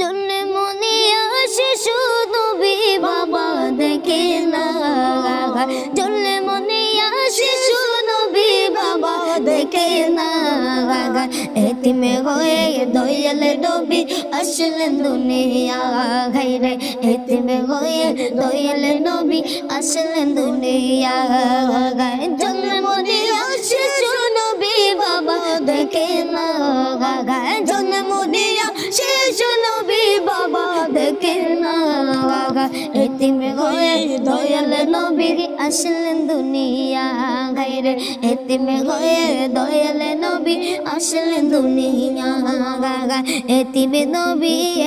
জন্য মনিয়া শিশু নবী বাবা দেখে না। জন্য মনিয়া শিশু নবী বাবা দেখে না। এতিমে হয়ে দয়ালে নবী আসলেন দুনিয়া ঘাইরে। এতিমে হয়ে দয়ালে নবী আসলেন দুনিয়া জন্য মনিয়া শিশু নবী বাবা দেখে না। আসলেন দুনিয়া নবী দুনিয়া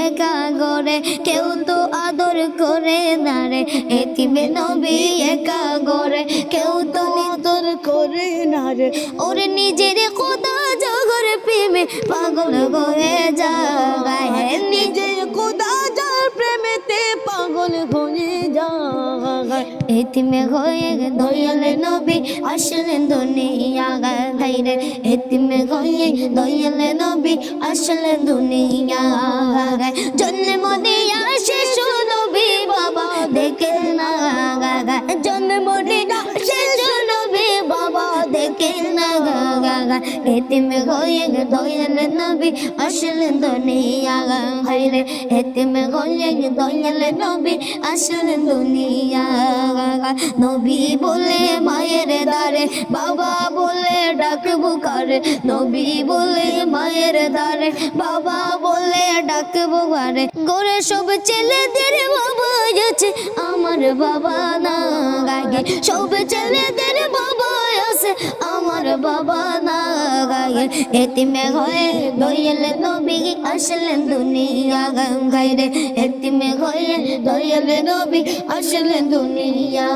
একা গড়ে কেউ তো আদর করে না রে। নবী একা গড়ে কেউ তো আদর করে না রে। ওরে নিজের কোদা জগর প্রেমে পাগল হয়ে যায়। এতিমে হয়ে দয়ালে নবী আসলেন দুনিয়া গাইরে এতিমে হয়ে দয়ালে নবী আসলেন দুনিয়া জন্ম দিয়া শিশু এতিমে হয়ে দয়ালে নবী আসলেন দুনিয়া গাইরে এতিমে হয়ে দয়ালে নবী আসলেন দুনিয়া নবী বলে মায়ের দারে বাবা বলে ডাকবো কারে নবী বলে মায়ের দারে বাবা বলে ডাকবো কারে গোরে সব ছেলেদের বাবা আছে, আমার বাবা না গায়ে সব ছেলেদের বাবা আছে, আমার বাবা না এতিমে হয়ে দয়াল নবী আসলেন দুনিয়া গাইরে। এতিমে হয়ে দয়াল নবী আসলেন দুনিয়া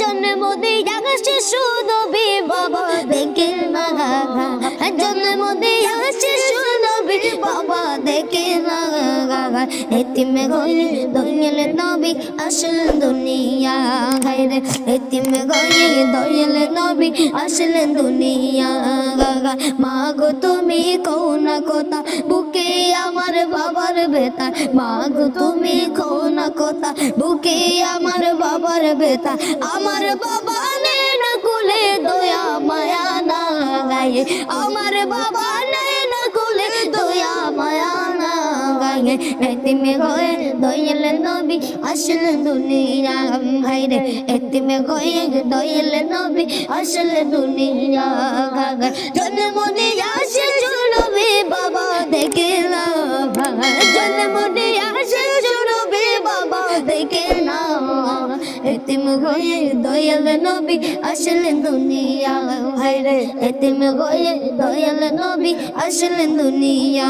জন্ম দিয়া শিশু নবী বাবা দেখে না জন্ম দিয়া শিশু নবী বাবা দেখে না এতিমে হয়ে দয়াল নবী আসলেন দুনিয়া। গাইরে এতিমে হয়ে দয়াল নবী আসলেন দুনিয়া। মা গো তুমি কৌ না কথা? বুকে আমার বাবার বেতা মা গো তুমি কৌ না কথা? বুকে আমার বাবার বেতা আমার বাবা নে না কুলে দয়া মায়া না। গায়ে আমার বাবা নে না কুলে দয়া মায়া গায়ে এতিমে হয়ে দয়াল নবী আসলে দুনিয়া ভাইরে এতিমে হয়ে দয়াল নবী আসলে দুনিয়া জন্ম দিয়া শিশু নবী বাবা দেখে না জন্ম দিয়া শিশু নবী বাবা দেখে না এতিম হয়ে দয়াল নবী আসলে দুনিয়া ভাইরে এতিম হয়ে দয়াল নবী আসলে দুনিয়া